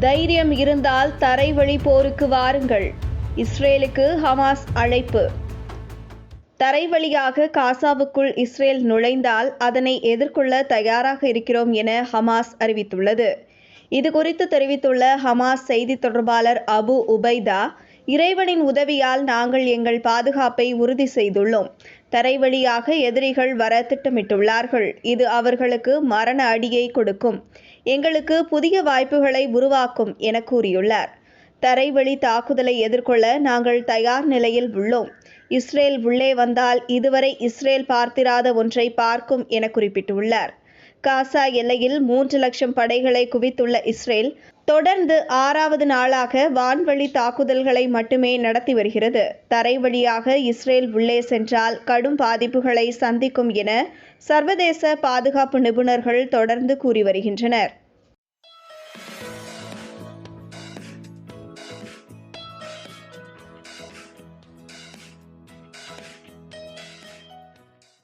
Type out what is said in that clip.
தைரியம் இருந்தால் தரைவழி போருக்கு வாருங்கள். இஸ்ரேலுக்கு ஹமாஸ் அழைப்பு. தரைவழியாக காசாவுக்குள் இஸ்ரேல் நுழைந்தால் அதனை எதிர்கொள்ள தயாராக இருக்கிறோம் என ஹமாஸ் அறிவித்துள்ளது. இது குறித்து தெரிவித்துள்ள ஹமாஸ் செய்தி தொடர்பாளர் அபு உபைதா இறைவனின் உதவியால் நாங்கள் எங்கள் பாதுகாப்பை உறுதி செய்துள்ளோம். தரைவழியாக எதிரிகள் வர திட்டமிட்டுள்ளார்கள். இது அவர்களுக்கு மரண அடியை கொடுக்கும். எங்களுக்கு புதிய வாய்ப்புகளை உருவாக்கும் என கூறியுள்ளார். தரைவழி தாக்குதலை எதிர்கொள்ள நாங்கள் தயார் நிலையில் உள்ளோம். இஸ்ரேல் உள்ளே வந்தால் இதுவரை இஸ்ரேல் பார்த்திராத ஒன்றை பார்க்கும் என குறிப்பிட்டுள்ளார். காசா எல்லையில் மூன்று லட்சம் படைகளை குவித்துள்ள இஸ்ரேல் தொடர்ந்து ஆறாவது நாளாக வான்வழி தாக்குதல்களை மட்டுமே நடத்தி வருகிறது. தரை வழியாக இஸ்ரேல் உள்ளே சென்றால் கடும் பாதிப்புகளை சந்திக்கும் என சர்வதேச பாதுகாப்பு நிபுணர்கள் தொடர்ந்து கூறி வருகின்றனர்.